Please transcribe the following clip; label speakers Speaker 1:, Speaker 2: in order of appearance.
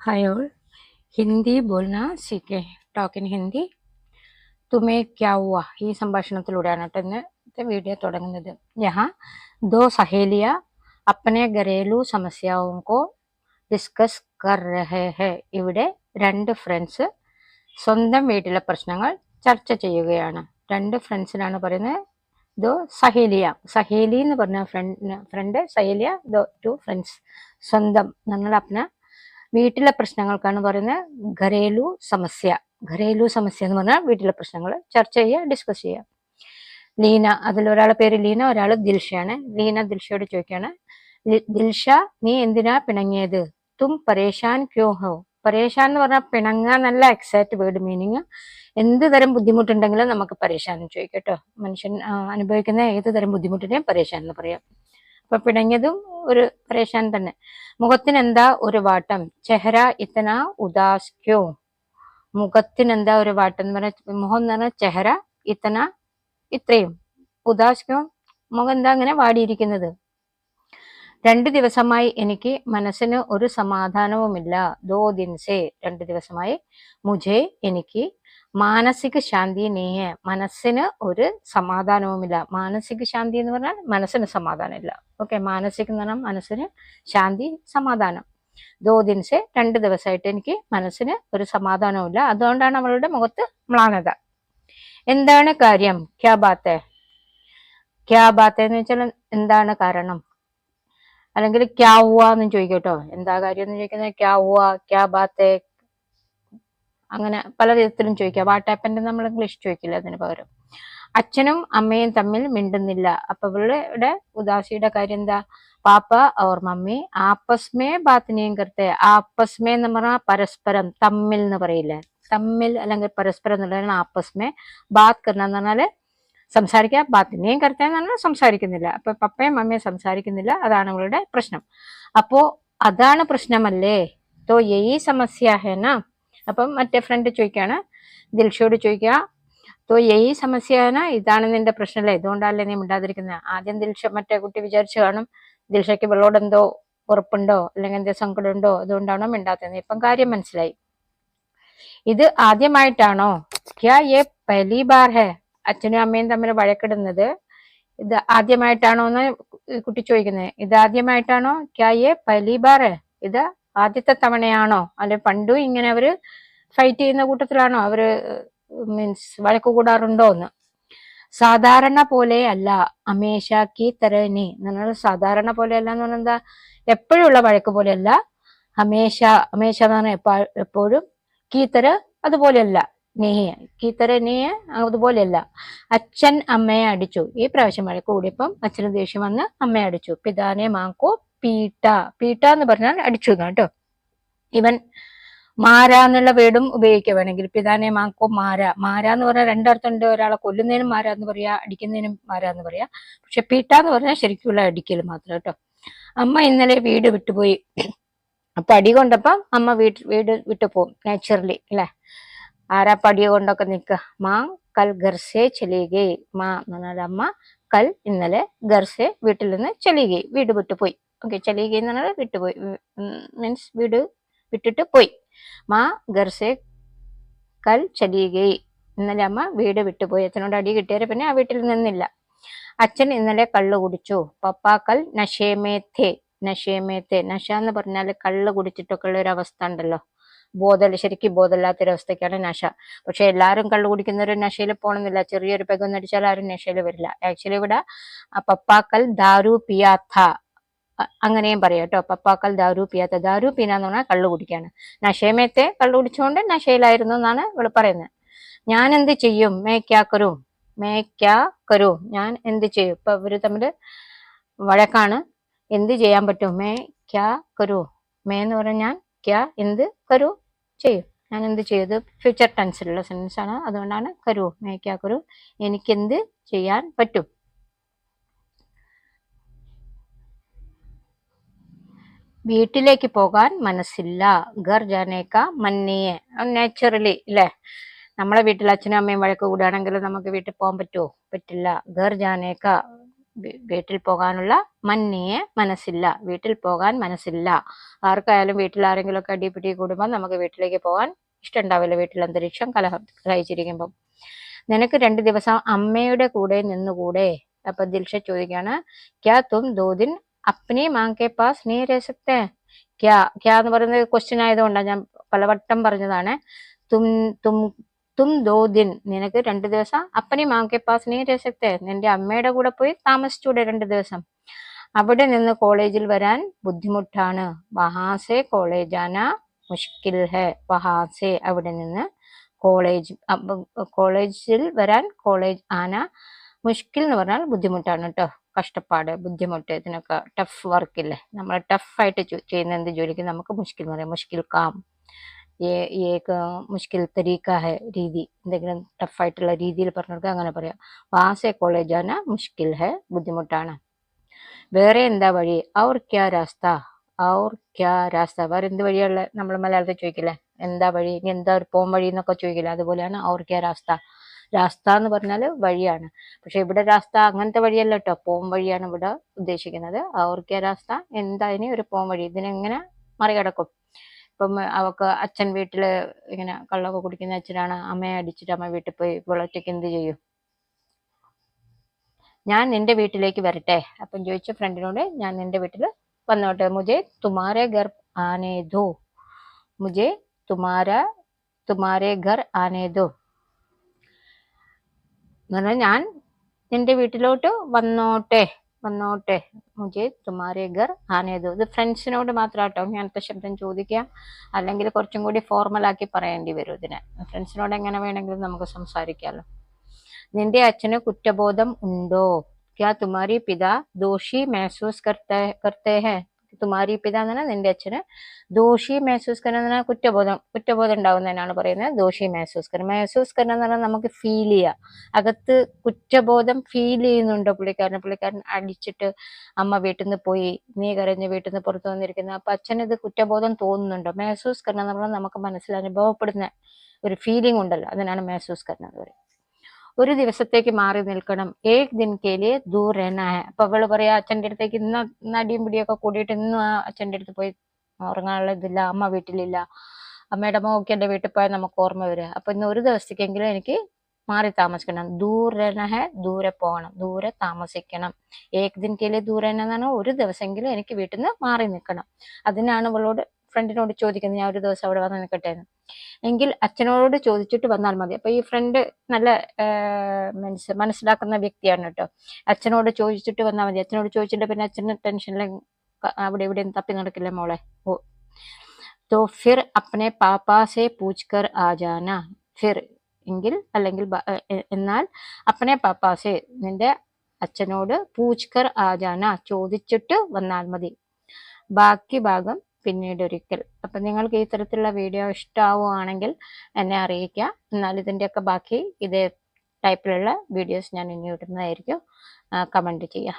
Speaker 1: Hi all Hindi बोलना सीखे talk in Hindi तुम्हें क्या हुआ ഈ സംഭാഷണത്തിലൂടെയാണ് കേട്ടോ ഇന്നത്തെ വീഡിയോ തുടങ്ങുന്നത് यहाँ दो सहेलियां अपने घरेलू समस्याओं को ഡിസ്കസ് കർ രഹേ ഹെ ഇവിടെ രണ്ട് ഫ്രണ്ട്സ് സ്വന്തം വീട്ടിലെ പ്രശ്നങ്ങൾ ചർച്ച ചെയ്യുകയാണ് രണ്ട് ഫ്രണ്ട്സിനാണ് പറയുന്നത് ദോ സഹേലിയ സഹേലി എന്ന് പറഞ്ഞ ഫ്രണ്ട് ഫ്രണ്ട് സഹേലിയ ദോ ടു ഫ്രണ്ട്സ് സ്വന്തം നമ്മൾ അപ്പന വീട്ടിലെ പ്രശ്നങ്ങൾക്കാണ് പറയുന്നത് ഘരേലു സമസ്യ. ഘരേലു സമസ്യ എന്ന് പറഞ്ഞാൽ വീട്ടിലെ പ്രശ്നങ്ങൾ ചർച്ച ചെയ്യുക ഡിസ്കസ് ചെയ്യുക. ലീന അതിലൊരാളെ പേര് ലീന ഒരാൾ ദിൽഷയാണ്. ലീന ദിൽഷയോട് ചോദിക്കുകയാണ് ദിൽഷ നീ എന്തിനാ പിണങ്ങിയത്? തും പരേഷാൻ ക്യോ ഹോ? പരേഷാൻ എന്ന് പറഞ്ഞാൽ പിണങ്ങ നല്ല എക്സാക്ട് വേർഡ് മീനിങ് എന്ത് തരം ബുദ്ധിമുട്ടുണ്ടെങ്കിലും നമുക്ക് പരേഷാൻ ചോദിക്കാം കേട്ടോ. മനുഷ്യൻ അനുഭവിക്കുന്ന ഏത് തരം ബുദ്ധിമുട്ടിനെയും പരേഷാൻ എന്ന് പറയാം. അപ്പൊ പിണങ്ങിയതും ഒരു പരേഷാൻ തന്നെ. മുഖത്തിനെന്താ ഒരു വാട്ടം? ചെഹര ഇത്തന ഉദാസ്ക്യോ മുഖത്തിനെന്താ ഒരു വാട്ടം എന്ന് പറഞ്ഞാൽ മുഖം എന്ന് പറഞ്ഞാൽ ചെഹര ഇത്തന ഇത്രയും. ഉദാസ്ക്യോ മുഖം എന്താ അങ്ങനെ വാടിയിരിക്കുന്നത്? രണ്ടു ദിവസമായി എനിക്ക് മനസ്സിന് ഒരു സമാധാനവുമില്ല. ദോ ദിൻസേ. രണ്ടു ദിവസമായി മുझे എനിക്ക് മാനസിക ശാന്തി നീയെ. മനസ്സിന് ഒരു സമാധാനവുമില്ല. മാനസിക ശാന്തി എന്ന് പറഞ്ഞാൽ മനസ്സിന് സമാധാനം ഇല്ല ഓക്കെ മാനസിക എന്ന് പറഞ്ഞാൽ മനസ്സിന് ശാന്തി സമാധാനം. ദോ ദിൻസെ രണ്ട് ദിവസമായിട്ട് എനിക്ക് മനസ്സിന് ഒരു സമാധാനവുമില്ല. അതുകൊണ്ടാണ് അവളുടെ മുഖത്ത് മ്ലാനത. എന്താണ് കാര്യം? ക്യാ ബാത്ത്? ക്യാ എന്ന് വെച്ചാൽ എന്താണ് കാരണം? അല്ലെങ്കിൽ ക്യാ ഹുവ എന്ന് ചോദിക്കും കേട്ടോ. എന്താ കാര്യം എന്ന് ചോദിക്കുന്നത് ക്യാ ഹുവ ക്യാ ബാത്തേ അങ്ങനെ പല വിധത്തിലും ചോദിക്കാം. വാട്ടാപ്പന്റെ നമ്മൾ ഇംഗ്ലീഷ് ചോദിക്കില്ല അതിന് പകരം. അച്ഛനും അമ്മയും തമ്മിൽ മിണ്ടുന്നില്ല. അപ്പൊ ഇവളുടെ ഉദാസിയുടെ കാര്യം എന്താ? പാപ്പ ഓർ മമ്മി ആപ്പസ്മേ ബാത്തിനെയും കൃത്യ ആപ്പസ്മേ എന്ന് പറഞ്ഞാൽ പരസ്പരം തമ്മിൽ എന്ന് പറയില്ലേ? തമ്മിൽ അല്ലെങ്കിൽ പരസ്പരം എന്നുള്ളതാണ് ആപ്പസ്മേ ബാത്ത് എന്ന് പറഞ്ഞാൽ സംസാരിക്കുക ബാത്തിനെയും കർത്ത എന്ന് പറഞ്ഞാൽ സംസാരിക്കുന്നില്ല. അപ്പൊ പപ്പയും മമ്മയും സംസാരിക്കുന്നില്ല അതാണ് അവളുടെ പ്രശ്നം. അപ്പോ അതാണ് പ്രശ്നമല്ലേ? തോ യഹി സമസ്യ ഹേന അപ്പം മറ്റേ ഫ്രണ്ട് ചോദിക്കാണ് ദിൽഷയോട് ചോദിക്കുക തോ യഹി സമസ്യ ഹേന ഇതാണ് നിന്റെ പ്രശ്നമല്ലേ? ഇതുകൊണ്ടല്ലേ നീ മിണ്ടാതിരിക്കുന്നത് ആദ്യം ദിൽഷ മറ്റേ കുട്ടി വിചാരിച്ചു കാണും ദിൽഷയ്ക്ക് വെള്ളോടെന്തോ ഉറപ്പുണ്ടോ? അല്ലെങ്കിൽ എന്തോ സങ്കടമുണ്ടോ? അതുകൊണ്ടാണോ മിണ്ടാത്തത്? ഇപ്പം കാര്യം മനസ്സിലായി. ഇത് ആദ്യമായിട്ടാണോ? ക്യാ യേ പഹലി ബാർ ഹേ? അച്ഛനും അമ്മയും തമ്മിൽ വഴക്കിടുന്നത്. ഇത് ആദ്യമായിട്ടാണോ എന്ന് കുട്ടി ചോദിക്കുന്നത്. ഇത് ആദ്യമായിട്ടാണോ? ക്യാ യേ പഹലി ബാർ ഹേ ഇത് ആദ്യത്തെ തവണയാണോ? അല്ലെ പണ്ടും ഇങ്ങനെ അവർ ഫൈറ്റ് ചെയ്യുന്ന കൂട്ടത്തിലാണോ? അവർ മീൻസ് വഴക്ക് കൂടാറുണ്ടോ എന്ന്. സാധാരണ പോലെ അല്ല. അമേഷ കി തരനി. പറഞ്ഞാൽ സാധാരണ പോലെ അല്ല എന്ന് പറഞ്ഞാൽ എന്താ? എപ്പോഴുള്ള വഴക്ക് പോലെയല്ല അമേശ അമേശ എന്ന് പറഞ്ഞാൽ എപ്പാ- എപ്പോഴും കീത്തര അതുപോലെയല്ല നെയ്യ കീത്തര നെയ്യ അതുപോലെയല്ല. അച്ഛൻ അമ്മയെ അടിച്ചു. ഈ പ്രാവശ്യം മഴ കൂടിയപ്പം അച്ഛന് ദേഷ്യം വന്ന് അമ്മയെ അടിച്ചു. പിതാനെ മാക്കോ പീട്ട. പീട്ട എന്ന് പറഞ്ഞാൽ അടിച്ചു കേട്ടോ. ഇവൻ മാര എന്നുള്ള വീടും ഉപയോഗിക്കുക. വേണമെങ്കിൽ പിതാനെ മാക്കോ മാര. മാര എന്ന് പറഞ്ഞാൽ രണ്ടർത്ഥമുണ്ട് ഒരാളെ കൊല്ലുന്നതിനും മാര എന്ന് പറയാ അടിക്കുന്നതിനും മാര എന്ന് പറയാ. പക്ഷെ പീട്ട എന്ന് പറഞ്ഞാൽ ശരിക്കുള്ള അടിക്കൽ മാത്രം കേട്ടോ. അമ്മ ഇന്നലെ വീട് വിട്ടുപോയി. അപ്പൊ അടി കൊണ്ടപ്പം അമ്മ വീട്ട് വീട് വിട്ടു പോകും നാച്ചുറലി അല്ലെ? ആരാ പടി കൊണ്ടൊക്കെ നിൽക്കുക. മാ കൽ ഗർസെ ചലികെ മാ എന്ന് പറഞ്ഞാൽ അമ്മ കൽ ഇന്നലെ ഗർസെ വീട്ടിൽ നിന്ന് ചലികെ വീട് വിട്ടു പോയി. ഓക്കെ ചലികെ എന്ന് പറഞ്ഞാൽ വിട്ടുപോയി മീൻസ് വീട് വിട്ടിട്ട് പോയി. മാ ഗർസെ കൽ ചലികെ ഇന്നലെ അമ്മ വീട് വിട്ടുപോയി അച്ഛനോട് അടി കിട്ടിയാൽ പിന്നെ ആ വീട്ടിൽ നിന്നില്ല. അച്ഛൻ ഇന്നലെ കള്ളു കുടിച്ചു. പപ്പാക്കൽ നഷേമേത്തേ നഷേമേത്തെ നശ എന്ന് പറഞ്ഞാൽ കള്ള് കുടിച്ചിട്ടൊക്കെ ഉള്ള ഒരു അവസ്ഥ ഉണ്ടല്ലോ. ബോധം ശരിക്കും ബോധമില്ലാത്തൊരവസ്ഥയ്ക്കാണ് നശ. പക്ഷെ എല്ലാവരും കള്ളു കുടിക്കുന്ന ഒരു നശയിൽ പോകണമെന്നില്ല. ചെറിയൊരു പെഗൊന്നും അടിച്ചാൽ ആരും നശയിൽ വരില്ല. ആക്ച്വലി ഇവിടെ പപ്പാക്കൽ ദാരു പിയാത്ത അങ്ങനെയും പറയാം കേട്ടോ. പപ്പാക്കൽ ദാരു പിയാത്ത. ദാരു പീന എന്ന് പറഞ്ഞാൽ കള്ളു കുടിക്കാണ്. നശേമേത്തെ കള്ളു കുടിച്ചുകൊണ്ട് നശയിലായിരുന്നു എന്നാണ് ഇവിടെ പറയുന്നത്. ഞാൻ എന്ത് ചെയ്യും? മേക്കാക്കരും മേക്കാക്കരും ഞാൻ എന്ത് ചെയ്യും? ഇപ്പൊ ഇവർ തമ്മിൽ വഴക്കാണ്. എന്ത് ചെയ്യാൻ പറ്റും? മേ ക്യാ കരു മേ എന്ന് പറഞ്ഞാൽ ഞാൻ ക്യാ എന്ത്? കരു ചെയ്യും. ഞാൻ എന്ത് ചെയ്തു ഫ്യൂച്ചർ ടെൻസിലുള്ള സെന്റൻസ് ആണ്. അതുകൊണ്ടാണ് കരു മേക്കാ കരു. എനിക്ക് എന്ത് ചെയ്യാൻ പറ്റും? വീട്ടിലേക്ക് പോകാൻ മനസ്സില്ല. ഗർ ജാനേക്ക മന്നിയെ. നാച്ചുറലി അല്ലേ നമ്മളെ വീട്ടിൽ അച്ഛനും അമ്മയും വഴക്ക് കൂടുകയാണെങ്കിൽ നമുക്ക് വീട്ടിൽ പോകാൻ പറ്റുമോ? പറ്റില്ല. ഗർ ജാനേക്ക വീട്ടിൽ പോകാനുള്ള മഞ്ഞയെ മനസ്സില്ല. വീട്ടിൽ പോകാൻ മനസ്സില്ല. ആർക്കായാലും വീട്ടിൽ ആരെങ്കിലും ഒക്കെ അടിപിടി കൂടുമ്പോൾ നമുക്ക് വീട്ടിലേക്ക് പോകാൻ ഇഷ്ടമുണ്ടാവില്ല. വീട്ടിൽ അന്തരീക്ഷം കലഹ കഴിച്ചിരിക്കുമ്പോൾ നിനക്ക് രണ്ട് ദിവസം അമ്മയുടെ കൂടെ നിന്നുകൂടെ? അപ്പൊ ദിൽഷ ചോദിക്കാണ് ക്യാ തും ദോ ദിൻ അപ്നി മാങ്കേ പാസ് നീ രസത്തെ ക്യാ ക്യാ എന്ന് പറയുന്നത് ക്വസ്റ്റ്യൻ ആയതുകൊണ്ടാണ് ഞാൻ പലവട്ടം പറഞ്ഞതാണ്. തും തും തും ദോ ദിൻ. നിനക്ക് രണ്ട് ദിവസം. അപ്പനി മാം കെ പാസ് നീ രസക്തേ സക്തേ നിന്റെ അമ്മയുടെ കൂടെ പോയി താമസിച്ചൂടെ രണ്ട് ദിവസം. അവിടെ നിന്ന് കോളേജിൽ വരാൻ ബുദ്ധിമുട്ടാണ്. വഹാസെ കോളേജാന മുഷ്കിൽ ഹെ. വഹാസെ അവിടെ നിന്ന് കോളേജ് കോളേജിൽ വരാൻ കോളേജ് ആന മുഷ്കിൽ എന്ന് പറഞ്ഞാൽ ബുദ്ധിമുട്ടാണ് കേട്ടോ. കഷ്ടപ്പാട് ബുദ്ധിമുട്ട് ഇതിനൊക്കെ ടഫ് വർക്കില്ലേ നമ്മൾ ടഫായിട്ട് ചെയ്യുന്ന എന്ത് ജോലിക്ക് നമുക്ക് മുഷ്കിൽ എന്ന് പറയാം. മുഷ്കിൽ കാം. ഏ ഏക മുഷ്കിൽ തരീക്ക രീതി എന്തെങ്കിലും ടഫായിട്ടുള്ള രീതിയിൽ പറഞ്ഞവർക്ക് അങ്ങനെ പറയാം വാസെ കോളേജാണ് മുഷ്കിൽ ഹെ ബുദ്ധിമുട്ടാണ് വേറെ എന്താ വഴി ഔർ ക്യാ രാസ്ത ഔർ ക്യാ രാസ്ത വേറെ എന്ത് വഴിയുള്ള നമ്മൾ മലയാളത്തിൽ ചോദിക്കില്ലേ എന്താ വഴി ഇനി എന്താ ഒരു പോം വഴി എന്നൊക്കെ ചോദിക്കില്ല അതുപോലെയാണ് ഔർ ക്യാ രാസ്ത രാസ്ത എന്ന് പറഞ്ഞാൽ വഴിയാണ് പക്ഷെ ഇവിടെ രാസ്ത അങ്ങനത്തെ വഴിയല്ല കേട്ടോ പോം വഴിയാണ് ഇവിടെ ഉദ്ദേശിക്കുന്നത് ഔർ ക്യാ രാസ്ത എന്താ ഇനി ഒരു പോം വഴി ഇതിനെങ്ങനെ മറികടക്കും ഇപ്പം അവക്ക് അച്ഛൻ വീട്ടിൽ ഇങ്ങനെ കള്ളൊക്കെ കുടിക്കുന്ന അച്ഛനാണ് അമ്മയെ അടിച്ചിട്ട് അമ്മ വീട്ടിൽ പോയി ഇവളൊറ്റയ്ക്ക് എന്ത് ചെയ്യും? ഞാൻ നിന്റെ വീട്ടിലേക്ക് വരട്ടെ. അപ്പം ചോദിച്ച ഫ്രണ്ടിനോട് ഞാൻ നിന്റെ വീട്ടിൽ വന്നോട്ടെ. മുജെ തുമാരെ ഗർ ആനേ ദോ. മുജെ തുമാര തുമാരെ ഘർ ആനേ ദോ. എന്ന് പറഞ്ഞാൽ ഞാൻ നിന്റെ വീട്ടിലോട്ട് വന്നോട്ടെ. വന്നോട്ടെ. മുജെ തുമാരെ ഗർ ആനേ ദോ. ഇത് ഫ്രണ്ട്സിനോട് മാത്രമാട്ടോ ഇങ്ങനത്തെ ശബ്ദം ചോദിക്കുക അല്ലെങ്കിൽ കുറച്ചും കൂടി ഫോർമൽ ആക്കി പറയേണ്ടി വരും ഇതിനെ. ഫ്രണ്ട്സിനോട് എങ്ങനെ വേണമെങ്കിലും നമുക്ക് സംസാരിക്കാമല്ലോ നിന്റെ അച്ഛന് കുറ്റബോധം ഉണ്ടോ? ക്യാ തുമാരി പിതാ? ദോഷി മെഹസൂസ് കർത്തേ കർത്തേ ഹെ തുമാരി പിത എന്ന് പറഞ്ഞാൽ നിന്റെ അച്ഛന് ദോഷി മെഹസൂസ് കരണം എന്ന് പറഞ്ഞാൽ കുറ്റബോധം കുറ്റബോധം ഉണ്ടാവുന്നതിനാണ് പറയുന്നത്. ദോഷി മെഹസൂസ് കരണം എന്ന് പറഞ്ഞാൽ നമുക്ക് ഫീൽ ചെയ്യാം. അകത്ത് കുറ്റബോധം ഫീൽ ചെയ്യുന്നുണ്ടോ പുള്ളിക്കാരന്. പുള്ളിക്കാരൻ അടിച്ചിട്ട് അമ്മ വീട്ടിൽ നിന്ന് പോയി നീ കരഞ്ഞ് വീട്ടിൽ നിന്ന് പുറത്തു വന്നിരിക്കുന്ന. അപ്പൊ അച്ഛനത് കുറ്റബോധം തോന്നുന്നുണ്ടോ? മേസൂസ്കരൻ എന്ന് പറഞ്ഞാൽ നമുക്ക് മനസ്സിൽ അനുഭവപ്പെടുന്ന ഒരു ഫീലിംഗ് ഉണ്ടല്ലോ. അതിനാണ് മേസൂസ്കരൻ എന്ന് പറയുന്നത്. ഒരു ദിവസത്തേക്ക് മാറി നിൽക്കണം. ഏക് ദിൻ കേലിയെ ദൂർ അപ്പൊ അവൾ പറയാ അച്ഛന്റെ അടുത്തേക്ക് ഇന്ന് അടിയും പിടിയൊക്കെ കൂടിയിട്ട് ഇന്ന് അച്ഛന്റെ അടുത്ത് പോയി ഉറങ്ങാനുള്ള ഇതില്ല. അമ്മ വീട്ടിലില്ല. അമ്മയുടെ മോക്ക് എന്റെ വീട്ടിൽ പോയാൽ നമുക്ക് ഓർമ്മ വരിക. അപ്പൊ ഇന്ന് ഒരു ദിവസത്തേക്കെങ്കിലും എനിക്ക് മാറി താമസിക്കണം. ദൂർ രഹന ഹെ ദൂരെ പോകണം. ദൂരെ താമസിക്കണം. ഏക് ദിൻ കേലിയെ പറഞ്ഞാൽ ഒരു ദിവസമെങ്കിലും എനിക്ക് വീട്ടിൽ നിന്ന് മാറി നിൽക്കണം. അതിനാണ് അവളോട് ഫ്രണ്ടിനോട് ചോദിക്കുന്നു ഞാൻ ഒരു ദിവസം അവിടെ വന്ന് നിൽക്കട്ടെ എന്ന് എങ്കിൽ അച്ഛനോട് ചോദിച്ചിട്ട് വന്നാൽ മതി. അപ്പൊ ഈ ഫ്രണ്ട് നല്ല മനസ്സ് മനസ്സിലാക്കുന്ന വ്യക്തിയാണ് കേട്ടോ. അച്ഛനോട് ചോദിച്ചിട്ട് വന്നാൽ മതി. അച്ഛനോട് ചോദിച്ചിട്ട് പിന്നെ അച്ഛന് ടെൻഷനിലെ അവിടെ ഇവിടെ തപ്പി നടക്കില്ല മോളെ? ഓ. തോ ഫിർ അപ്പനെ പാപ്പാസെ പൂച്ച്കർ ആജാന. ഫിർ എങ്കിൽ അല്ലെങ്കിൽ എന്നാൽ അപ്പനെ പാപ്പാസെ നിന്റെ അച്ഛനോട് പൂച്ച്കർ ആജാന ചോദിച്ചിട്ട് വന്നാൽ മതി. ബാക്കി ഭാഗം പിന്നീട് ഒരിക്കൽ അപ്പൊ നിങ്ങൾക്ക് ഈ തരത്തിലുള്ള വീഡിയോ ഇഷ്ടമാവുകയാണെങ്കിൽ എന്നെ അറിയിക്കുക. എന്നാൽ ഇതിന്റെയൊക്കെ ബാക്കി ഇതേ ടൈപ്പിലുള്ള വീഡിയോസ് ഞാൻ ഇനി ഇടുന്നതായിരിക്കും. കമന്റ് ചെയ്യുക.